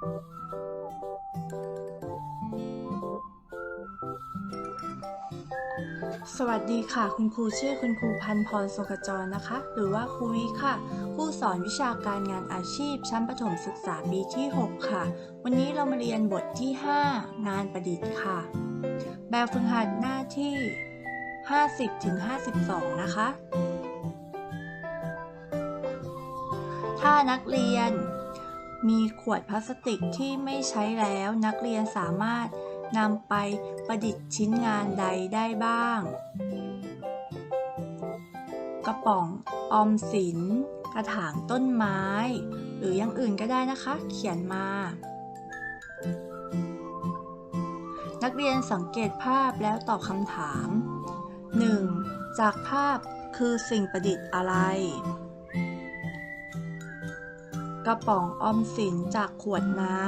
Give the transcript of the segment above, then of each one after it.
สวัสดีค่ะ คุณครูชื่อคุณครูพันพรสุขจรนะคะ หรือว่าครูวิค่ะ ผู้สอนวิชาการงานอาชีพ ชั้นประถมศึกษาปีที่ 6 ค่ะ วันนี้เรามาเรียนบทที่ 5 งานประดิษฐ์ค่ะ แบบฝึกหัดหน้าที่ 50-52 นะคะ ถ้านักเรียน มีขวดพลาสติกที่ไม่ใช้แล้วนักเรียนสามารถนำไปประดิษฐ์ชิ้นงานใดได้บ้าง กระป๋องออมสิน กระถางต้นไม้ หรืออย่างอื่นก็ได้นะคะ เขียนมา นักเรียนสังเกตภาพแล้วตอบคำถาม 1. จากภาพคือสิ่งประดิษฐ์อะไร กระป๋องออมสินจากขวดน้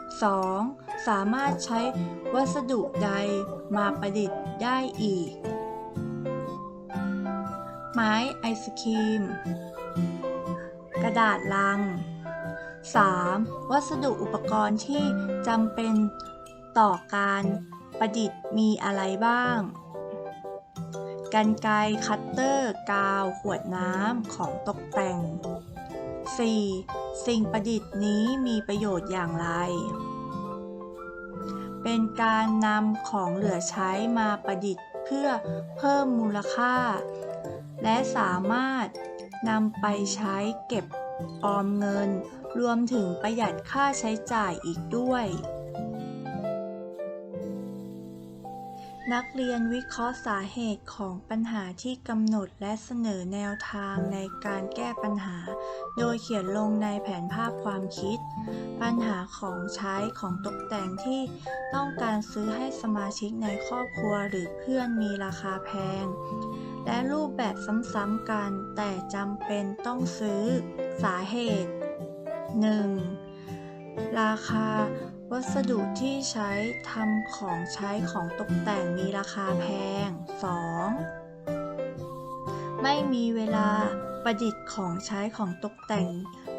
ำ 2. สามารถใช้วัสดุใดมาประดิษฐ์ได้อีก ไม้ไอศครีม กระดาษลัง 3. วัสดุอุปกรณ์ที่จำเป็นต่อการประดิษฐ์มีอะไรบ้าง กันไกรคัตเตอร์ กาว ขวดน้ำ ของตกแต่ง 4. สิ่งประดิษฐ์นี้มีประโยชน์อย่างไร เป็นการนำของเหลือใช้มาประดิษฐ์เพื่อเพิ่มมูลค่า และสามารถนำไปใช้เก็บออมเงิน รวมถึงประหยัดค่าใช้จ่ายอีกด้วย นักเรียนวิเคราะห์สาเหตุของปัญหาที่กำหนดและเสนอแนวทางในการแก้ปัญหา โดยเขียนลงในแผนภาพความคิด ปัญหาของใช้ของตกแต่งที่ต้องการซื้อให้สมาชิกในครอบครัวหรือเพื่อนมีราคาแพง และรูปแบบซ้ำๆกันแต่จำเป็นต้องซื้อ สาเหตุ 1. ราคา วัสดุที่ใช้ทำของใช้ของตกแต่งมีราคาแพง 2. ไม่มีเวลาประดิษฐ์ของใช้ของตกแต่ง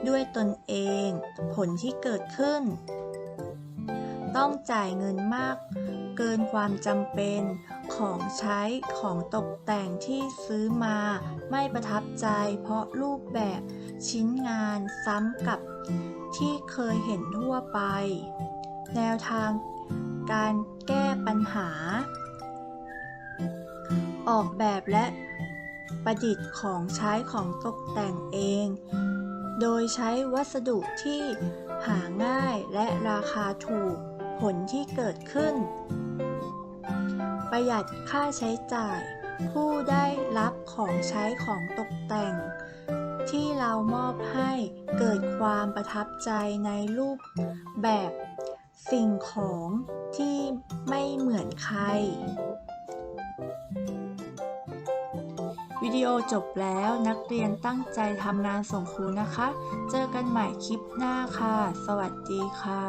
ด้วยตนเอง ผลที่เกิดขึ้น ต้องจ่ายเงินมาก เกินความจำเป็น ของใช้ของตกแต่งที่ซื้อมา ไม่ประทับใจเพราะรูปแบบชิ้นงานซ้ำกับที่เคยเห็นทั่วไป แนวทางการแก้ปัญหา ออกแบบและประดิษฐ์ของใช้ของตกแต่งเอง โดยใช้วัสดุที่หาง่ายและราคาถูก ผลที่เกิดขึ้น ประหยัดค่าใช้จ่าย ผู้ได้รับของใช้ของตกแต่ง ที่เรามอบให้เกิดความประทับใจในรูปแบบสิ่งของที่ไม่เหมือนใคร วิดีโอจบแล้วนักเรียนตั้งใจทำงานส่งครูนะคะ เจอกันใหม่คลิปหน้าค่ะ สวัสดีค่ะ